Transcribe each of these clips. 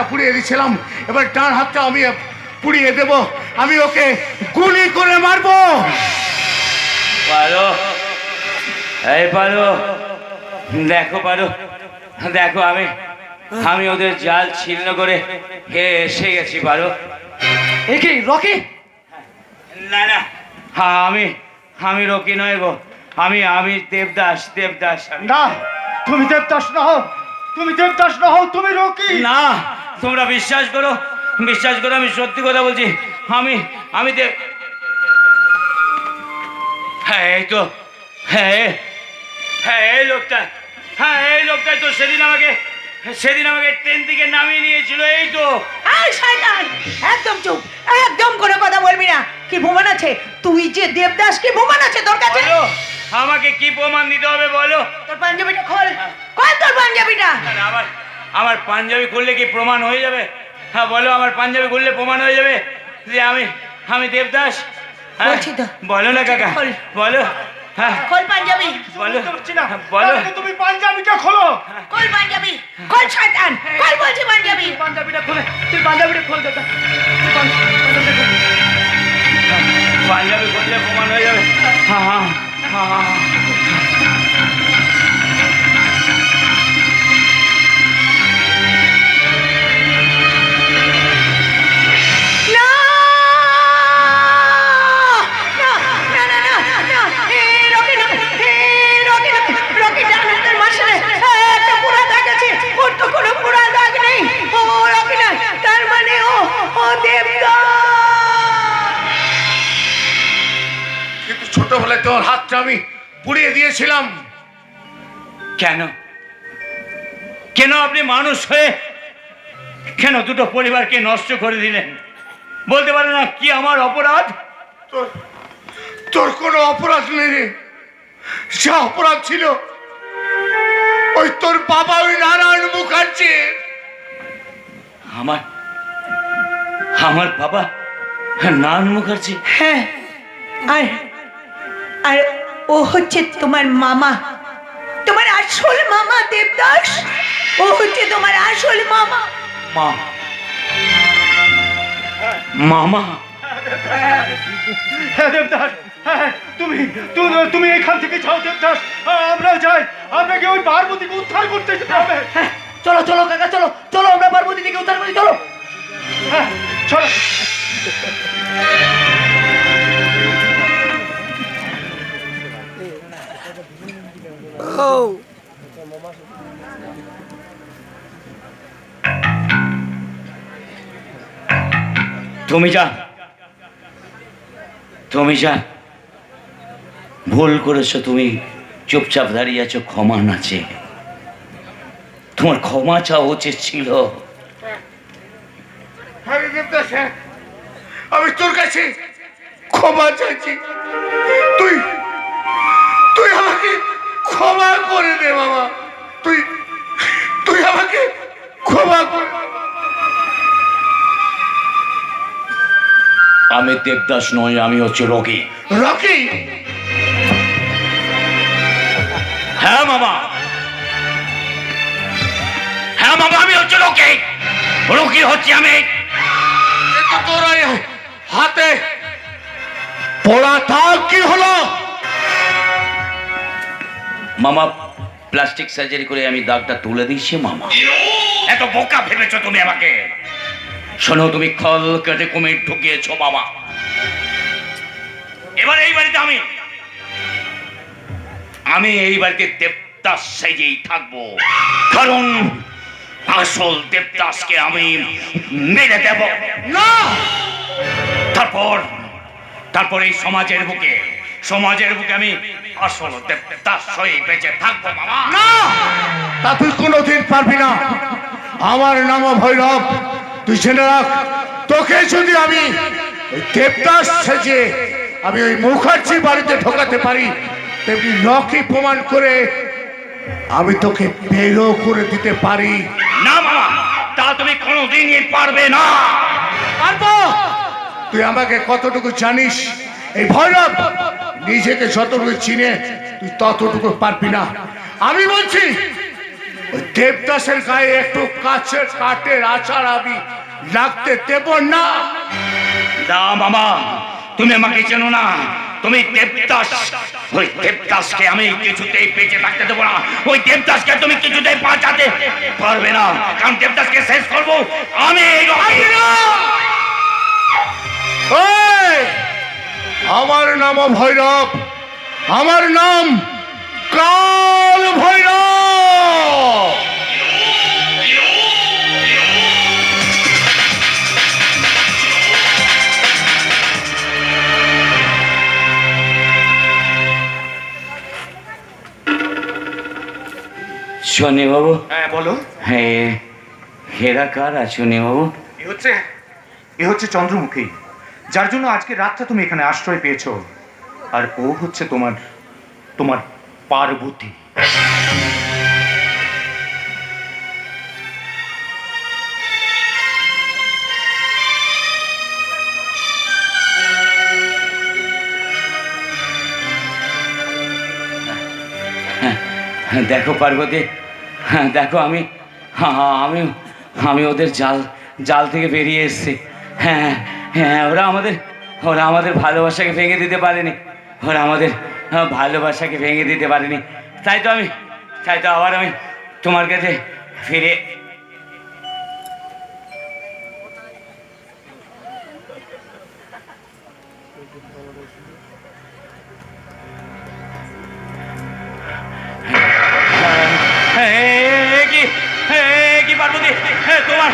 হাতটা পুড়িয়ে দিয়েছিলাম। এবার ডান হাতটা আমি পুড়িয়ে দেব। আমি ওকে গুলি করে মারবো। পারো। এই পারো। দেখো পারো। দেখো আমি আমি ওদের জাল ছিন্ন করে হে এসে গেছি পারো। এ কি রকি? না না। হ্যাঁ আমি আমি রকি নয় গো। আমি আমি দেবদাস দেবদাস না তুমি দেবদাস না তুমি দেবদাস না হও তুমি রকি। না তোমরা বিশ্বাস করো বিশ্বাস করো আমি সত্যি কথা বলছি। আমি আমি দেব হ্যাঁ এই তো। হ্যাঁ হ্যাঁ এই লোকটা। হ্যাঁ এই লোকটাই তো সেদিন আমাকে সেদিন আমাকে ট্রেন থেকে নামিয়ে নিয়েছিল এই তো। একদম চুপ একদম কোনো কথা বলবি না। কি ভুমন আছে? তুই যে দেবদাস কি ভুমন আছে তোর কাছে? আমাকে কি প্রমাণ দিতে হবে বলো? তোর পাঞ্জাবিটা খোল। খোল তোর পাঞ্জাবিটা। আমার আমার পাঞ্জাবি খুললে কি প্রমাণ হয়ে যাবে? হ্যাঁ বলো আমার পাঞ্জাবি খুললে প্রমাণ হয়ে যাবে যে আমি আমি দেবদাস। হ্যাঁ? বলো না কাকা। বলো। হ্যাঁ খোল পাঞ্জাবি। বলো। না। বলো। তুমি পাঞ্জাবিটা খোলো। খোল পাঞ্জাবি। খোল শয়তান। খোল বলছি পাঞ্জাবি। পাঞ্জাবিটা খোলে। তুই পাঞ্জাবিটা দাদা। খোল। পাঞ্জাবি খুললে প্রমাণ হয়ে যাবে। হ্যাঁ হ্যাঁ। হ্যাঁ পুড়িয়ে দিয়েছিলাম কেন? কেন আপনি মানুষ হয়ে কেন দুটো পরিবারকে নষ্ট করে দিলেন? বলতে পারেন না কি আমার অপরাধ? তোর তোর কোনো অপরাধ নেই। রে যা অপরাধ ছিল ওই তোর বাবা ওই নারায়ণ মুখার্জি। আমার আমার বাবা নান মুখার্জি? হ্যাঁ আর আর ও হচ্ছে তোমার মামা। তোমার আসল মামা দেবদাস। ও হচ্ছে তোমার আসল মামা। মা। মামা। হ্যাঁ দেবদাস। হ্যাঁ তুমি তুমি তুমি এখান থেকে যাও দেবদাস। হ্যাঁ, আমরা যাই। আপনাকে ওই পার্বতীকে উদ্ধার করতে যেতে হবে হ্যাঁ, চলো চলো কাকা চলো চলো আমরা পার্বতী থেকে উদ্ধার করি চলো। হ্যাঁ তুমি যা। তুমি যা। ভুল করেছ তুমি। চুপচাপ দাঁড়িয়ে আছো, ক্ষমা নাচে তোমার ক্ষমা চাওয়া উচিত ছিল। আমি তোর কাছে ক্ষমা চাইছি। তুই তুই আমাকে ক্ষমা করে দে বাবা। তুই তুই আমাকে ক্ষমা করে আমি দেবদাস নই আমি হচ্ছে রকি। রকি? হ্যাঁ বাবা। হ্যাঁ বাবা আমি হচ্ছে রকি। রকি হচ্ছে আমি। তোর হাতে পড়া দাগ কি হলো? মামা প্লাস্টিক সার্জারি করে আমি দাগটা তুলে দিয়েছি, মামা। এত বোকা ভেবেছো তুমি আমাকে? শোনো, তুমি খল কেটে কুমির ঢুকিয়েছো মামা। এবার এই বাড়িতে আমি আমি এই বাড়িতে দেবদাস সেজেই থাকব। কারণ আসল দেবদাসকে আমি মেরে দেব। না! তারপর তারপর এই সমাজের বুকে সমাজের বুকে আমি আসল দেবদাস হয়ে বেঁচে থাকব মামা। না! তা তুই কোনোদিন পারবি না। আমার নাম ভৈরব তুই জেনে রাখ তোকে যদি আমি দেবদাস সেজে আমি ওই মুখার্জি বাড়িতে ঢোকাতে পারি তেমনি লকি প্রমাণ করে আমি তোকে বেরো করে দিতে পারি। না মামা তা তুমি কোনোদিনই পারবে না। পারব? তুই আমাকে কতটুকু জানিস? এই ভৈরব নিজেকে যতটুকু চিনে তুই ততটুকু পারবি না। আমি বলছি দেবদাসের গায়ে একটু কাছের কাঠের আচার আমি লাগতে দেব না। মামা তুমি আমাকে চেনো না। তুমি দেবদাস। ওই দেবদাসকে আমি কিছুতেই বেঁচে থাকতে দেবো না। ওই দেবদাসকে তুমি কিছুতেই বাঁচাতে পারবে না। কারণ দেবদাসকে শেষ করব আমি এই! আমার নাম ভৈরব আমার নাম কাল ভৈরব। শনি বাবু হ্যাঁ বলো হ্যাঁ হেরা কার শনি বাবু এ হচ্ছে এ হচ্ছে চন্দ্রমুখী। যার জন্য আজকে রাতটা তুমি এখানে আশ্রয় পেয়েছ। আর ও হচ্ছে তোমার তোমার পার্বতী। হ্যাঁ, দেখো পার্বতী হ্যাঁ দেখো আমি হ্যাঁ আমি আমি ওদের জাল জাল থেকে বেরিয়ে এসেছি। হ্যাঁ হ্যাঁ ওরা আমাদের ওরা আমাদের ভালোবাসাকে ভেঙে দিতে পারেনি। ওরা আমাদের হ্যাঁ, ভালোবাসাকে ভেঙে দিতে পারেনি। তাই তো আমি তাই তো আবার আমি তোমার কাছে ফিরে কি পার্বতী? তোমার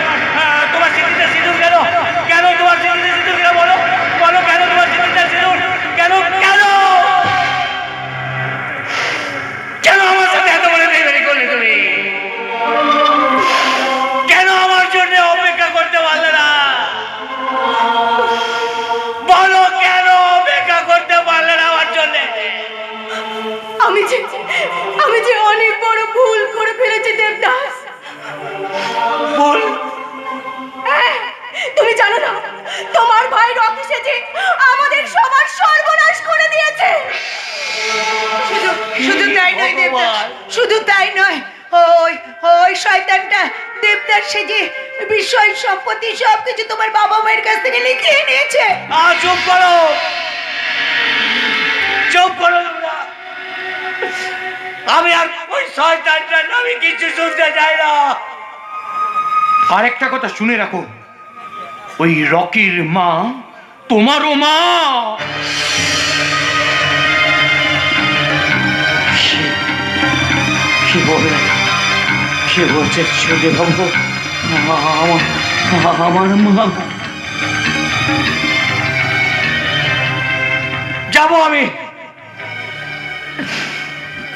শুধু তাই নয়। ওই ওই শয়তানটা দেবদাস সেজে বিষয় সম্পত্তি সব কিছু তোমার বাবা মায়ের কাছ থেকে লিখিয়ে নিয়েছে আ চুপ করো। চুপ করো আমি আর ওই শয়তানটার আমি কিছু শুনতে চাই না। আর একটা কথা শুনে রাখো। ওই রকির মা তোমারও মা। কি বলে? কি বলছে বাবু আমার আমার মা। যাব আমি।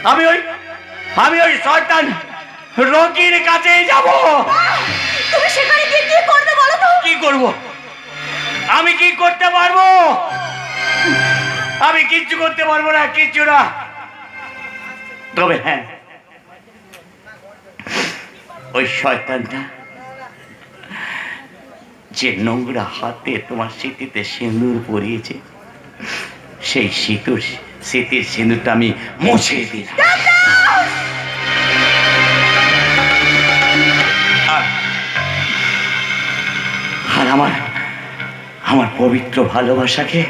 আমি ওই আমি ওই শয়তান রকির কাছে যাব। তুমি সেখানে গিয়ে কি করবে বলো তো? কি করব? আমি কি করতে পারব? আমি কিচ্ছু করতে পারব না কিচ্ছু না। তবে হ্যাঁ ওই শয়তানটা যে নোংরা হাতে তোমার স্মৃতিতে সিঁদুর পরিয়েছে, সেই সিঁদুর, স্মৃতির সিঁদুরটা আমি মুছে দিলাম আর- আমার আমার পবিত্র ভালোবাসাকে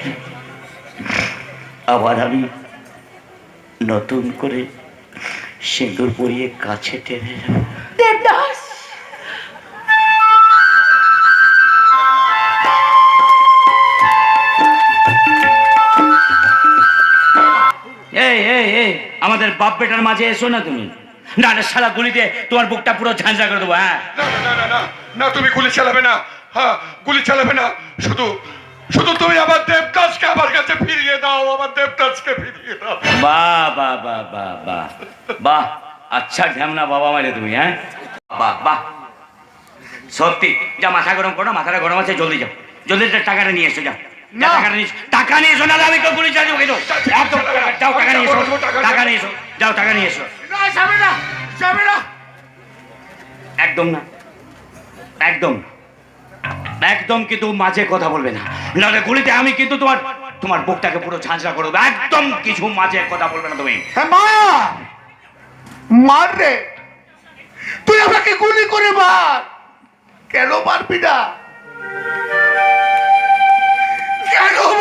আবার আমি নতুন করে সিঁদুর পরিয়ে কাছে টেনে নেব। আমাদের বাপ বেটার মাঝে এসো না তুমি। না না সারা গুলিতে তোমার বুকটা পুরো ঝাঁঝরা করে দেবো হ্যাঁ? না না না না না তুমি গুলি চালাবে না। হ্যাঁ গুলি চালাবে না। শুধু শুধু তুমি আমার দেবদাসকে আমার কাছে ফিরিয়ে দাও আমার দেবদাসকে ফিরিয়ে দাও। বাহ বাহ বাহ বাহ বাহ। বাহ আচ্ছা ঢ্যামনা বাবা মারে তুমি হ্যাঁ? বাহ বাহ। সত্যি যা মাথা গরম করো মাথাটা গরম আছে জলদি যাও। জলদি টাকাটা নিয়ে এসো যাও। টাকা নিয়ে এসো না আমি তো ওকে যাও টাকা নিয়ে এসো টাকা নিয়ে এসো যাও টাকা নিয়ে এসো একদম না একদম একদম কিন্তু মাঝে কথা বলবে না নাহলে গুলিতে আমি কিন্তু তোমার তোমার বুকটাকে পুরো ঝাঁঝরা করব একদম কিছু মাঝে কথা বলবে না তুমি মার রে তুই আমাকে গুলি করে মার কেন মারবি না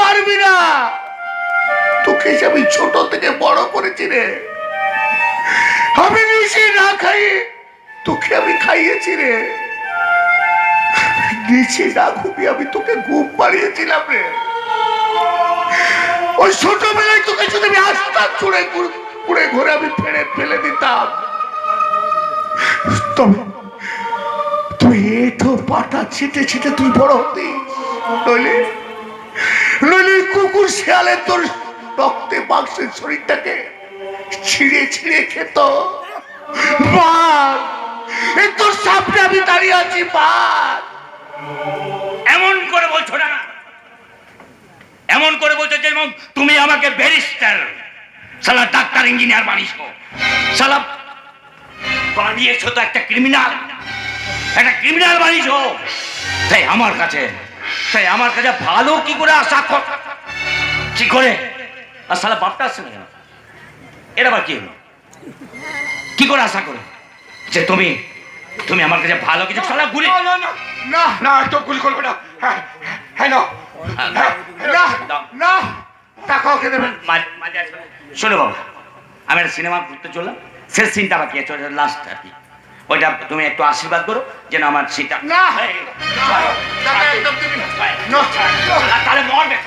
মারবি না। তোকে আমি ছোট থেকে বড় করেছি রে, আমি নিজে না খাইয়ে তোকে আমি খাইয়েছি রে। নিচে না ঘুমিয়ে আমি তোকে ঘুম পাড়িয়েছিলাম রে। ওই ছোটবেলায় তোকে যদি আমি আসতাম চুড়ে পুড়ে ঘুরে আমি ফেলে ফেলে দিতাম। তবে তুই এঠো পাটা ছিটে ছিটে তুই বড় হতিস, নইলে নইলে কুকুর শিয়ালে তোর রক্তে মাংসের শরীরটাকে ছিঁড়ে ছিঁড়ে খেত। এই তোর সামনে আমি দাঁড়িয়ে আছি বাদ এমন করে বলছো না। এমন করে বলছো যেমন তুমি আমাকে ব্যারিস্টার সালা ডাক্তার, ইঞ্জিনিয়ার বানিয়েছো। সালা বানিয়েছো তো একটা ক্রিমিনাল একটা ক্রিমিনাল বানিয়েছো। তাই আমার কাছে তাই আমার কাছে ভালো কি করে আশা কর কি করে? আর সালা বাপটা আসছে না এর আবার কি হলো? কি করে আশা করো? যে তুমি তুমি আমার কাছে ভালো কিছু সালা গুলি? না না না তো গুলি করবে না। হ্যাঁ হ্যাঁ না না না দেবেন। শোনো বাবা আমি একটা সিনেমা ঘুরতে চললাম। শেষ সিনটা বাকি আছে লাস্ট আর কি। ওইটা তুমি একটু আশীর্বাদ করো যেন আমার সিনটা না। তাহলে মরবে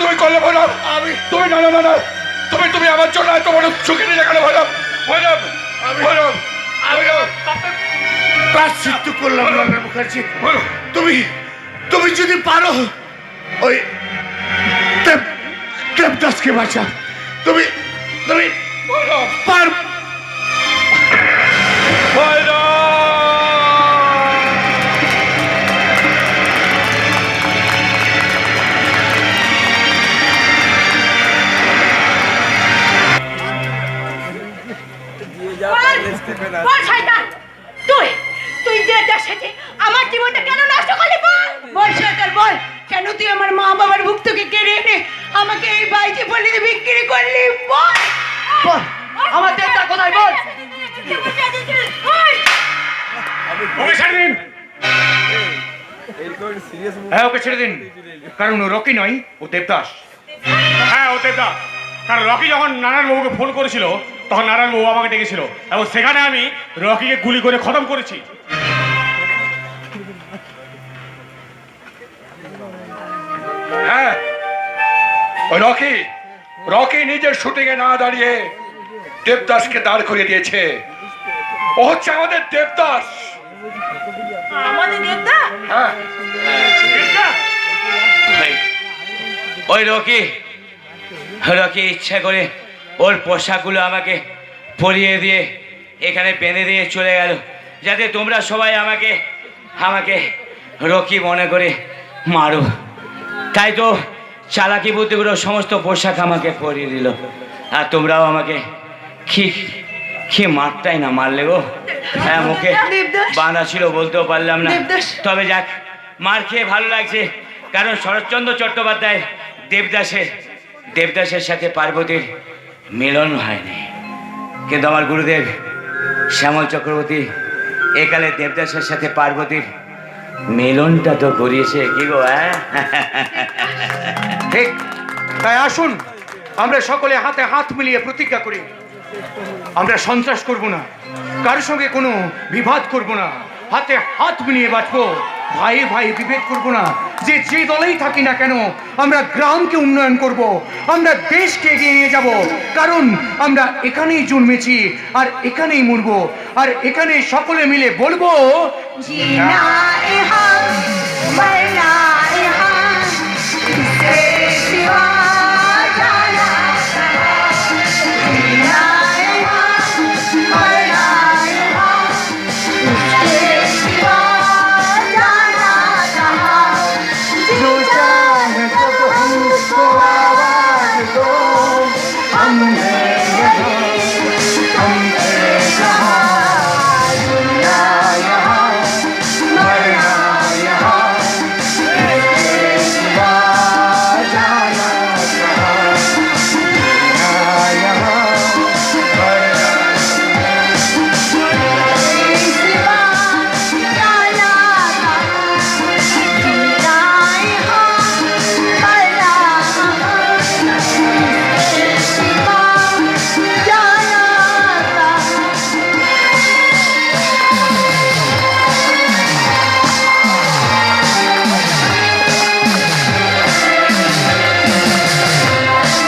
তুমি করলে ভৈরব। আমি তুমি না না না তুমি তুমি আমার জন্য এত বড় ঝুঁকি প্রাশ্চিত্য করলাম মুখার্জি। তুমি তুমি যদি পারো ওই দেব- দেবদাসকে বাঁচা তুমি তুমি ভৈরব হ্যাঁ ওকে ছেড়ে দিন। কারণ ও রকি নয় ও দেবদাস। হ্যাঁ ও দেবদাস। কারণ রকি যখন নারায়ণ বাবুকে ফোন করেছিল তখন নারায়ণ বাবু আমাকে ডেকেছিল। এবং সেখানে আমি রকিকে গুলি করে খতম করেছি। হ্যাঁ ওই রকি রকি নিজের শুটিংয়ে না দাঁড়িয়ে দেবদাসকে দাঁড় করিয়ে দিয়েছে। ও হচ্ছে আমাদের দেবদাস। ওই- ওই রকি রকি ইচ্ছা করে ওর পোশাকগুলো আমাকে পরিয়ে দিয়ে এখানে বেঁধে দিয়ে চলে গেল, যাতে তোমরা সবাই আমাকে আমাকে রকি মনে করে মারো। তাই তো চালাকি বুদ্ধিগুলো সমস্ত পোশাক আমাকে পরিয়ে দিল। আর তোমরাও আমাকে কি কি মারটাই না মারলে গো। হ্যাঁ মুখে বাঁধা ছিল বলতেও পারলাম না। তবে যাক মার খেয়ে ভালো লাগছে। কারণ শরৎচন্দ্র চট্টোপাধ্যায় দেবদাসের দেবদাসের সাথে পার্বতীর মিলন হয়নি। কিন্তু আমার গুরুদেব শ্যামল চক্রবর্তী একালে দেবদাসের সাথে পার্বতীর মিলনটা তো করিয়েছে কি গো হ্যাঁ? ঠিক তাই আসুন আমরা সকলে হাতে হাত মিলিয়ে প্রতিজ্ঞা করি। আমরা সন্ত্রাস করব না। কারোর সঙ্গে কোনো বিবাদ করব না। হাতে হাত মিলিয়ে বাঁচবো। ভাই ভাই বিভেদ করব না। যে যে দলেই থাকি না কেন, আমরা গ্রামকে উন্নয়ন করব। আমরা দেশকে এগিয়ে নিয়ে যাব। কারণ আমরা এখানেই জন্মেছি, আর এখানেই মরব। আর এখানে সকলে মিলে বলব